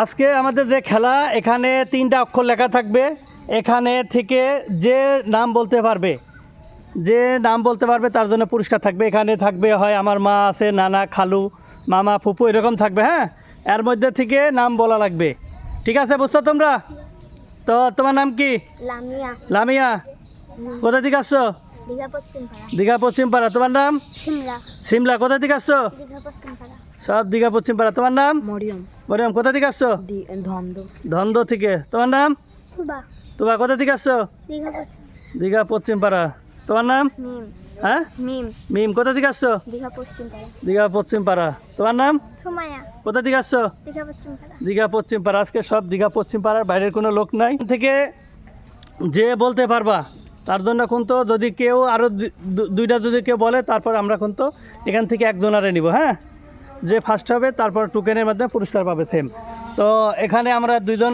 আজকে আমাদের যে খেলা এখানে তিনটা অক্ষর লেখা থাকবে। এখানে থেকে যে নাম বলতে পারবে যে নাম বলতে পারবে তার জন্য পুরস্কার থাকবে। এখানে থাকবে হয় আমার মা আছে নানা খালু মামা ফুপু এরকম থাকবে হ্যাঁ? এর মধ্যে থেকে নাম বলা লাগবে। ঠিক আছে বুঝছ তোমরা? তো তোমার নাম কি? লামিয়া। লামিয়া। কোথা থেকে আসছো? দীঘা পশ্চিম পাড়া। দীঘা তোমার নাম? সিমলা। সিমলা। কোথা থেকে আসছো? দীঘা পশ্চিম পাড়া। সব দীঘা পশ্চিম পাড়া। তোমার নাম? মরিয়ম। মরিয়াম কোথা থেকে আসছো? ধন্দ। ধন্দ থেকে। তোমার নাম? তোমার কোথা থেকে আসছো? দীঘা পশ্চিম। পাড়া। তোমার নাম? হ্যাঁ? মিম। মিম কোথা থেকে আসছো? দীঘা পশ্চিম পাড়া। দীঘা পশ্চিম পাড়া। তোমার নাম? কোথা থেকে আসছো? দীঘা পশ্চিম পাড়া। দীঘা পশ্চিম পাড়া। আজকে সব দীঘা পশ্চিম পাড়ার বাইরের কোনো লোক নাই। থেকে যে বলতে পারবা তার জন্য কিন্তু যদি কেউ আরও দুইটা যদি কেউ বলে তারপর আমরা কিন্তু এখান থেকে একজনারে নিব হ্যাঁ? যে ফার্স্ট হবে তারপর টুকেনের মাধ্যমে পুরস্কার পাবে সেম তো এখানে আমরা দুইজন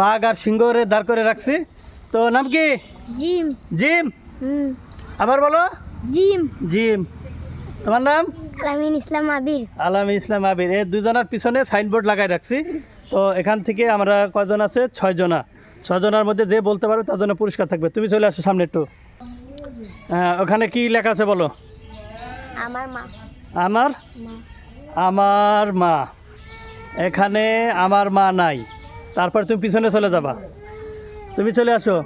বাঘ আর সিংহরে দাঁড় করে রাখছি। তো নাম কি? জিম। জিম? আবার বলো। জিম। জিম। তোমার নাম? আলামিন ইসলাম আবির। আলামী ইসলাম আবির। এই দুজনের পিছনে সাইনবোর্ড লাগাই রাখছি। তো এখান থেকে আমরা কয়জন আছে? ছয়জনা। ছয়জনের মধ্যে যে বলতে পারবে তার জন্য পুরস্কার থাকবে। তুমি চলে আসো সামনে একটু। হ্যাঁ, ওখানে কি লেখা আছে বলো? আমার মা। আমার? আমার মা। এখানে আমার মা নাই। তারপর তুমি পিছনে চলে যাবা। তুমি চলে আসো।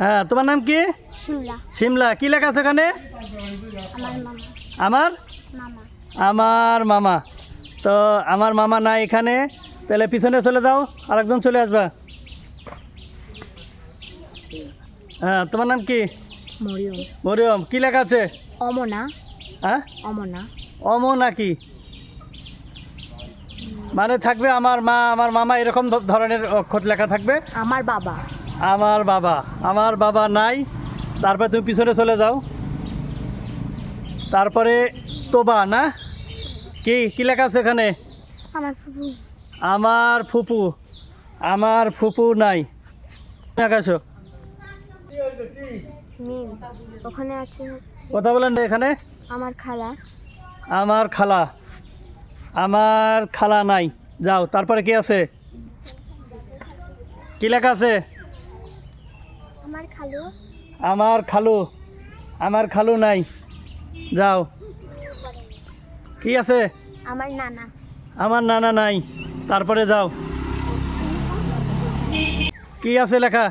হ্যাঁ তোমার নাম কি? সিমলা সিমলা কি লেখা আছে এখানে? আমার আমার? মামা। আমার মামা। তো আমার মামা নাই এখানে। তাহলে পিছনে চলে যাও। আরেকজন চলে আসবা। হ্যাঁ তোমার নাম কি? মরিয়ম। মরিয়ম। কি লেখা আছে? অমনা। হ্যাঁ? অমনা। অম নাকি মানে থাকবে আমার মা আমার মামা এরকম ধরনের অক্ষর লেখা থাকবে? আমার বাবা। আমার বাবা। আমার বাবা নাই তারপরে তুমি পিছনে চলে যাও। তারপরে তোবা না? কি কি লেখা আছে এখানে? আমার ফুপু আমার ফুপু। আমার ফুপু নাই। আকাশো ওখানে আছে। কথা বলেন এখানে। আমার খালা? আমার খালা। আমার খালা নাই। যাও তারপরে কি আছে? কি লেখা আছে? আমার খালু। আমার খালু। আমার খালু নাই। যাও। কি আছে? আমার নানা। আমার নানা নাই। তারপরে যাও। কি আছে লেখা?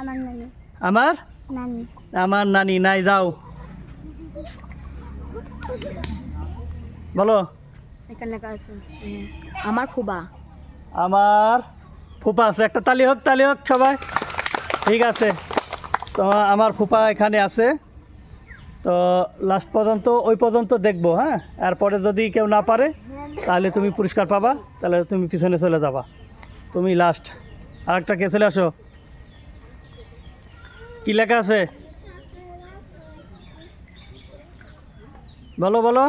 আমার নানি। আমার? নানি। আমার নানি নাই। যাও। বলো। এখানে লেখা আছে আমার ফুবা আমার ফুপা আছে। একটা তালি হোক তালি হোক সবাই। ঠিক আছে। তো আমার ফুপা এখানে আছে। তো লাস্ট পর্যন্ত ওই পর্যন্ত দেখব হ্যাঁ? এরপরে যদি কেউ না পারে তাহলে তুমি পুরস্কার পাবা। তাহলে তুমি পিছনে চলে যাবা। তুমি লাস্ট আরেকটা কে চলে আসো? কি লেখা আছে? বলো বলো।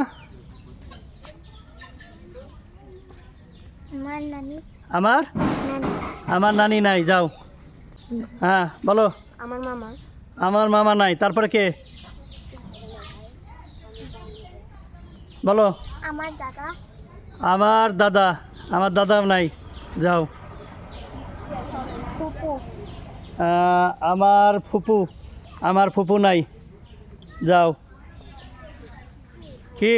আমার আমার? নানি। নাই যাও। হ্যাঁ বলো। আমার মামা। আমার মামা নাই তারপরে কে? বলো। আমার দাদা। আমার দাদা আমার দাদা নাই যাও। আমার ফুপু আমার ফুপু নাই যাও। কি?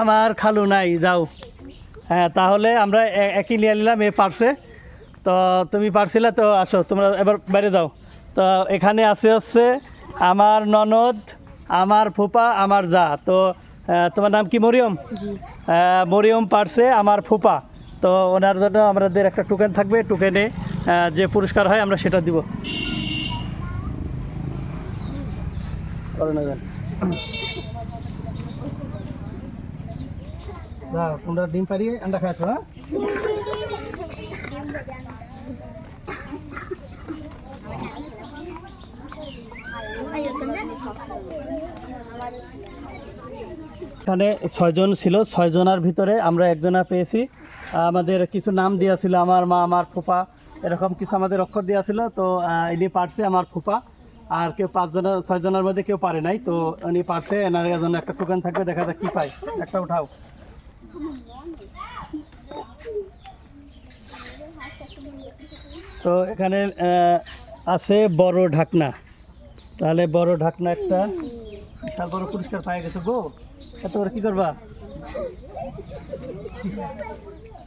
আমার খালু। নাই যাও। হ্যাঁ তাহলে আমরা একই নিয়ে নিলাম এ পারছে তো তুমি পারছিলে তো আসো তোমরা এবার বাইরে যাও। তো এখানে আছে হচ্ছে আমার ননদ আমার ফুপা আমার যা। তো তোমার নাম কি মরিয়ম? মরিয়ম পারছে আমার ফুপা। তো ওনার জন্য আমাদের একটা টোকেন থাকবে টোকেনে যে পুরস্কার হয় আমরা সেটা দিব। করো না যান। তোমরা ডিম পারিয়ে আন্ডা খাচ্ছ হ্যাঁ? এখানে ছয়জন ছিল ছয়জনার ভিতরে আমরা একজনা পেয়েছি। আমাদের কিছু নাম দেওয়া ছিল আমার মা আমার ফুপা এরকম কিছু আমাদের অক্ষর দেওয়া ছিল। তো ইনি পারছে আমার ফুপা আর কেউ পাঁচজনের ছয়জনের মধ্যে কেউ পারে নাই, তো উনি পারছে, এনার জন্য একটা টোকেন থাকবে, দেখা যাক কি পাই একটা উঠাও। তো এখানে আছে বড় ঢাকনা। তাহলে বড় ঢাকনা একটা, বিশাল বড় পুরস্কার পাই গেছে গো। এত করে কি করবা?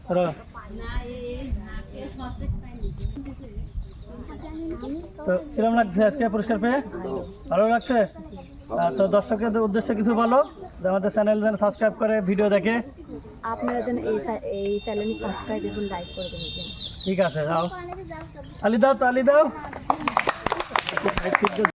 করো। তো কিরম লাগছে আজকে পুরস্কার পেয়ে? ভালো লাগছে? তো দর্শকের উদ্দেশ্যে কিছু বলো যে আমাদের চ্যানেল যেন সাবস্ক্রাইব করে ভিডিও দেখে। আপনারা যেন এই এই চ্যানেল সাবস্ক্রাইব এবং লাইক করে দেবেন। ঠিক আছে যাও। আলি দাও তালি দাও।